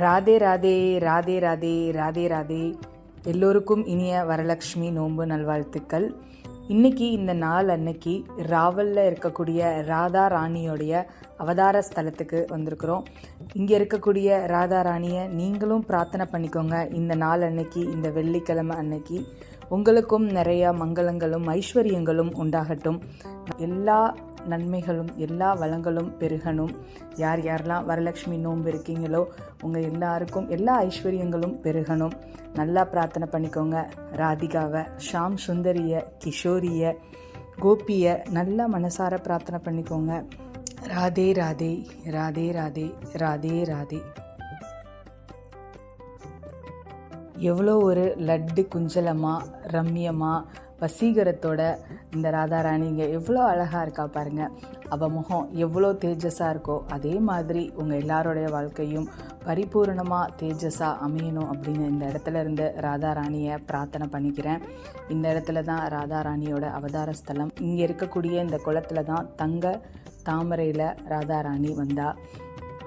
ராதே ராதே ராதே ராதே ராதே ராதே. எல்லோருக்கும் இனிய வரலக்ஷ்மி நோன்பு நல்வாழ்த்துக்கள். இன்னைக்கு இந்த நாள் அன்னைக்கு ராவலில் இருக்கக்கூடிய ராதா ராணியோடைய அவதார ஸ்தலத்துக்கு வந்திருக்கிறோம். இங்கே இருக்கக்கூடிய ராதா ராணியை நீங்களும் பிரார்த்தனை பண்ணிக்கோங்க. இந்த நாள் அன்னைக்கு இந்த வெள்ளிக்கிழமை அன்னைக்கு உங்களுக்கும் நிறைய மங்களங்களும் ஐஸ்வர்யங்களும் உண்டாகட்டும். எல்லா நன்மைகளும் எல்லா வளங்களும் பெருகணும். யார் யாரெல்லாம் வரலட்சுமி நோன்பு இருக்கீங்களோ உங்கள் எல்லாருக்கும் எல்லா ஐஸ்வர்யங்களும் பெருகணும். நல்லா பிரார்த்தனை பண்ணிக்கோங்க. ராதிகாவை ஷாம் சுந்தரிய கிஷோரிய கோபியை நல்லா மனசார பிரார்த்தனை பண்ணிக்கோங்க. ராதே ராதே ராதே ராதே ராதே ராதே. எவ்வளோ ஒரு லட்டு குஞ்சலமாக ரம்யமாக வசீகரத்தோட இந்த ராதாராணிங்க எவ்வளோ அழகாக இருக்கா பாருங்க. அவள் முகம் எவ்வளோ தேஜஸாக இருக்கோ அதே மாதிரி உங்கள் எல்லாரோடைய வாழ்க்கையும் பரிபூரணமாக தேஜஸாக அமையணும் அப்படின்னு இந்த இடத்துல இருந்து ராதாராணியை பிரார்த்தனை பண்ணிக்கிறேன். இந்த இடத்துல தான் ராதாராணியோட அவதார ஸ்தலம். இங்கே இருக்கக்கூடிய இந்த குளத்துல தான் தங்க தாமரையில் ராதாராணி வந்தா.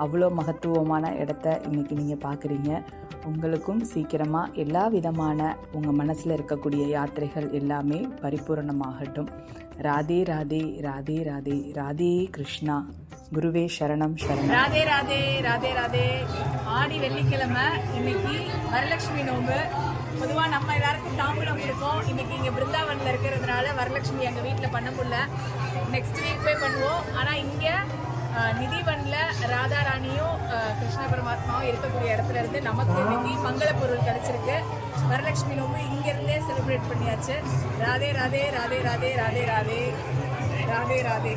அவ்வளோ மகத்துவமான இடத்த இன்றைக்கி நீங்கள் பார்க்குறீங்க. உங்களுக்கும் சீக்கிரமாக எல்லா விதமான உங்கள் மனசில் இருக்கக்கூடிய யாத்திரைகள் எல்லாமே பரிபூரணமாகட்டும். ராதே ராதே ராதே ராதே ராதே கிருஷ்ணா. குருவே சரணம் சரணம். ராதே ராதே ராதே ராதே. ஆடி வெள்ளிக்கிழமை இன்னைக்கு வரலட்சுமி நோம்பு. பொதுவாக நம்ம எல்லாருக்கும் தாம்பூலம் கொடுப்போம். இன்னைக்கு இங்கே பிருந்தாவனில் இருக்கிறதுனால வரலட்சுமி எங்கள் வீட்டில் பண்ண முடியல. நெக்ஸ்ட் வீக் போய் பண்ணுவோம். ஆனால் இங்கே நிதிவனில் ராதா ராணியும் கிருஷ்ண பரமாத்மாவும் இருக்கக்கூடிய இடத்துல இருந்து நமக்கு நிதி மங்கள பொருள் கிடைச்சிருக்கு. வரலட்சுமி நோன்பு இங்கேருந்தே செலிப்ரேட் பண்ணியாச்சு. ராதே ராதே ராதே ராதே ராதே ராதே. ராதே ராதே.